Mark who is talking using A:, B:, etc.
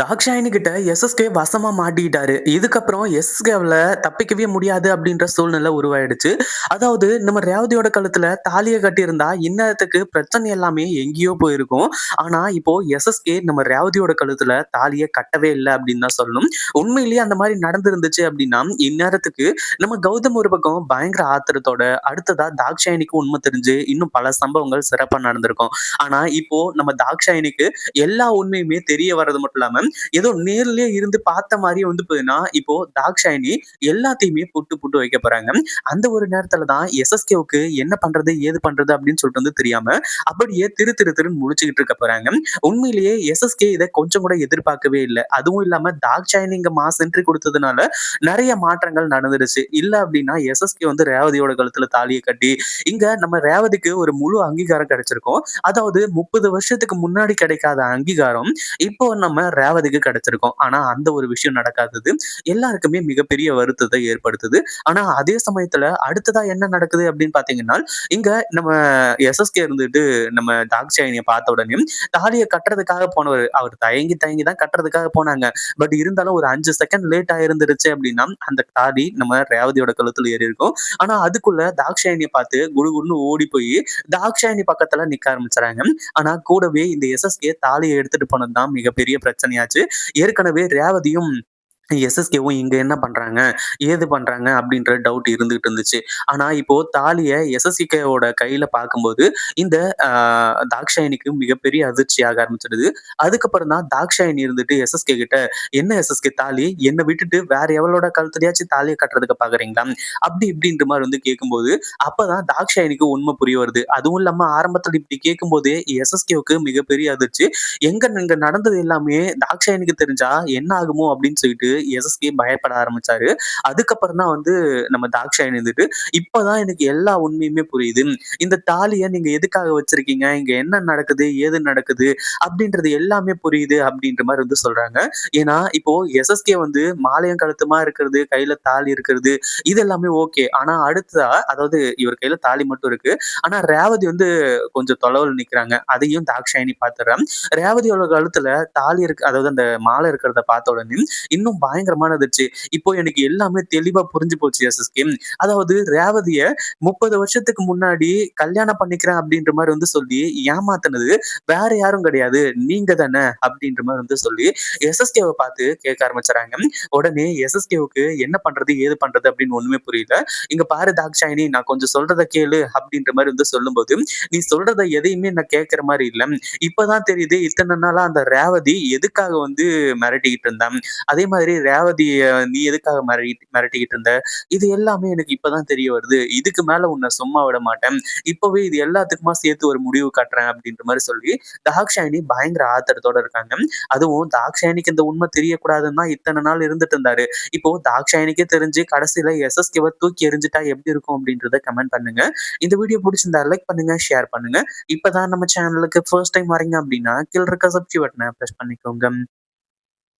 A: டாக்ஷாயினி கிட்ட எஸ்எஸ்கே வசமா மாட்டிட்டாரு இதுக்கப்புறம் எஸ்எஸ்கேவில் தப்பிக்கவே முடியாது அப்படின்ற சூழ்நிலை உருவாயிடுச்சு. அதாவது நம்ம ரேவதியோட கழுத்துல தாலியை கட்டியிருந்தா, இந்நேரத்துக்கு பிரச்சனை எல்லாமே எங்கேயோ போயிருக்கும். ஆனா இப்போ எஸ்எஸ்கே நம்ம ரேவதியோட கழுத்துல தாலியை கட்டவே இல்லை அப்படின்னு தான் சொல்லணும். உண்மையிலேயே அந்த மாதிரி நடந்திருந்துச்சு அப்படின்னா, இந்நேரத்துக்கு நம்ம கௌதம் ஒரு பக்கம் பயங்கர ஆத்திரத்தோட, அடுத்ததா தாக்ஷாயினிக்கு உண்மை தெரிஞ்சு இன்னும் பல சம்பவங்கள் சிறப்பாக நடந்திருக்கும். ஆனா இப்போ நம்ம தாக்ஷாயினிக்கு எல்லா உண்மையுமே தெரிய வர்றது மட்டும் இல்லாம, ஏதோ நேர்லயே இருந்து பார்த்த மாதிரியே வந்து போதுன்னா, இப்போ தாக்ஷாயினி எல்லாத்தையுமே புட்டு புட்டு வைக்க போறாங்க. அந்த ஒரு நேரத்துல தான் எஸ்எஸ்கேவுக்கு என்ன பண்றது? ஏது பண்றது? அப்படின்னு சொல்லிட்டு வந்து தெரியாம, அப்படியே திரு திரு திருன்னு முடிச்சுக்கிட்டு இருக்க போறாங்க. உண்மையிலேயே எஸ்எஸ்கே இதை கொஞ்சம் கூட எதிர்பார்க்கவே இல்ல. அதுவும் இல்லாம தாக்ஷாயணி இங்க மாஸ் என்ட்ரி கொடுத்ததுனால நிறைய மாற்றங்கள் நடந்துருச்சு. இல்ல அப்படின்னா எஸ்எஸ்கே வந்து ரேவதியோட கழுத்துல தாலியை கட்டி, இங்க நம்ம ரேவதிக்கு ஒரு முழு அங்கீகாரம் கிடைச்சிருக்கும். அதாவது 30 வருஷத்துக்கு முன்னாடி கிடைக்காத அங்கீகாரம், இப்போ நம்ம ரேவதிக்கு கிடைச்சிருக்கும். ஆனா அந்த ஒரு விஷயம் நடக்காதது எல்லாருக்குமே மிகப்பெரிய வருத்தத்தை ஏற்படுத்துது. ஆனா அதே சமயத்துல அடுத்ததா என்ன நடக்குது அப்படின்னு பார்த்தீங்கன்னா, இங்க நம்ம எஸ்எஸ்கே இருந்துட்டு நம்ம தாக்ஷாயணிய பார்த்த உடனே தாலியை கட்டுறதுக்காக போனவர் அவர் தயங்கி தயங்கி தான் கட்டுறதுக்காக போனாங்க. பட் இருந்தாலும் ஒரு அஞ்சு செகண்ட் லேட் ஆயிருந்துருச்சு அப்படின்னா, அந்த தாலி நம்ம ரேவதியோட கழுத்துல ஏறியிருக்கும். ஆனா அதுக்குள்ள தாக்ஷாயினியை பார்த்து குடுகுடுன்னு ஓடி போய் தாக்ஷாயணி பக்கத்துல நிக்க ஆரம்பிச்சுறாங்க. ஆனா கூடவே இந்த எஸ்எஸ்கே தாலியை எடுத்துட்டு போனது தான் மிகப்பெரிய பண்ணியாச்சு. ஏற்கனவே ரேவதியும் எஸ்எஸ்கேவும் இங்க என்ன பண்றாங்க? ஏது பண்றாங்க? அப்படின்ற டவுட் இருந்துகிட்டு இருந்துச்சு. ஆனா இப்போ தாலிய எஸ்எஸ்கேவோட கையில பார்க்கும்போது, இந்த அ தாக்ஷாயணிக்கு மிகப்பெரிய அதிர்ச்சியாக ஆரம்பிச்சிடுது. அதுக்கப்புறம் தான் தாக்ஷாயணி இருந்துட்டு எஸ்எஸ்கே கிட்ட, "என்ன எஸ்எஸ்கே தாலி? என்னை விட்டுட்டு வேற எவளோட கழுத்துலயாச்சும் தாலியை கட்டுறதுக்கு பார்க்குறீங்களா?" அப்படி இப்படின்ற மாதிரி வந்து கேட்கும்போது, அப்பதான் தாக்ஷாயணிக்கு உண்மை புரிய வருது. அதுவும் இல்லாம ஆரம்பத்துல இப்படி கேட்கும் போதே எஸ்எஸ்கேவுக்கு மிகப்பெரிய அதிர்ச்சி. எங்க இங்க நடந்தது எல்லாமே தாக்ஷாயணிக்கு தெரிஞ்சா என்ன ஆகுமோ அப்படின்னு சொல்லிட்டு எஸ்எஸ்கே பயப்பட ஆரம்பிச்சாரு. அதுக்கப்புறம் தான் வந்து நம்ம தாக்ஷாயணி இருந்துட்டு, "இப்பதான் எனக்கு எல்லா உண்மையுமே புரியுது. இந்த தாலிய நீங்க எதுக்காக வச்சிருக்கீங்க? இங்க என்ன நடக்குது? ஏது நடக்குது? அப்படின்றது எல்லாமே புரியுது." அப்படின்ற மாதிரி வந்து சொல்றாங்க. ஏன்னா இப்போ எஸ்எஸ்கே வந்து மாலையம் கழுத்துமா இருக்கிறது, கையில தாலி இருக்கிறது, இது எல்லாமே ஓகே. ஆனா அடுத்ததா அதாவது இவர் கையில தாலி மட்டும் இருக்கு. ஆனா ரேவதி வந்து கொஞ்சம் தொலைவில் நிக்கிறாங்க. அதையும் தாக்ஷாயினி பாத்துறேன் ரேவதியோட கழுத்துல தாலி இருக்கு அதாவது அந்த மாலை இருக்கிறத பார்த்த உடனே இன்னும் பயங்கரமான இருந்துச்சு இப்போ எனக்கு எல்லாமே தெளிவா புரிஞ்சு போச்சு எஸ்எஸ்கே. அதாவது ரேவதிய 30 வருஷத்துக்கு முன்னாடி கல்யாணம் பண்ணிக்கிறேன் அப்படின்ற மாதிரி வந்து சொல்லி ஏமாத்தினது வேற யாரும் கிடையாது. நீங்க தானே அப்படின்ற மாதிரி வந்து சொல்லி எஸ்எஸ்கேவை பார்த்து கேட்க ஆரம்பிச்சுறாங்க. உடனே எஸ்எஸ்கேவுக்கு என்ன பண்றது? ஏது பண்றது? அப்படின்னு ஒண்ணுமே புரியல. "இங்க பாரு தாக்ஷாயணி நான் கொஞ்சம் சொல்றத கேளு" அப்படின்ற மாதிரி வந்து சொல்லும்போது, "நீ சொல்றத எதையுமே நான் கேட்கிற மாதிரி இல்ல. இப்பதான் தெரியுது இத்தனை நாளா அந்த ரேவதி எதுக்காக வந்து மிரட்டிக்கிட்டு இருந்தான் அதே மாதிரி ரேவதிய நீ எதுக்காக மிரட்டி மிரட்டிக்கிட்டு இருந்த? இது எல்லாமே எனக்கு இப்பதான் தெரிய வருது. இதுக்கு மேல உன்னை சும்மா விட மாட்டேன். இப்பவே இது எல்லாத்துக்குமா சேர்த்து ஒரு முடிவு கட்டுறேன்" அப்படின்ற மாதிரி சொல்லி தாக்ஷாயினி பயங்கர ஆத்திரத்தோட இருக்காங்க. அதுவும் தாக்ஷாயினிக்கு இந்த உண்மை தெரியக்கூடாதுன்னா இத்தனை நாள் இருந்துட்டு இருந்தாரு. இப்போ தாக்ஷாயினிக்கே தெரிஞ்சு கடைசியில எஸ்எஸ்கேவ தூக்கி எரிஞ்சுட்டா எப்படி இருக்கும் அப்படின்றத கமெண்ட் பண்ணுங்க. இந்த வீடியோ பிடிச்சிருந்தா லைக் பண்ணுங்க, ஷேர் பண்ணுங்க. இப்பதான் நம்ம சேனலுக்கு ஃபர்ஸ்ட் டைம் வரீங்க அப்படின்னா, கீழ இருக்க சப்ஸ்கிரைப் பட்டனை ப்ரெஸ் பண்ணிக்கோங்க.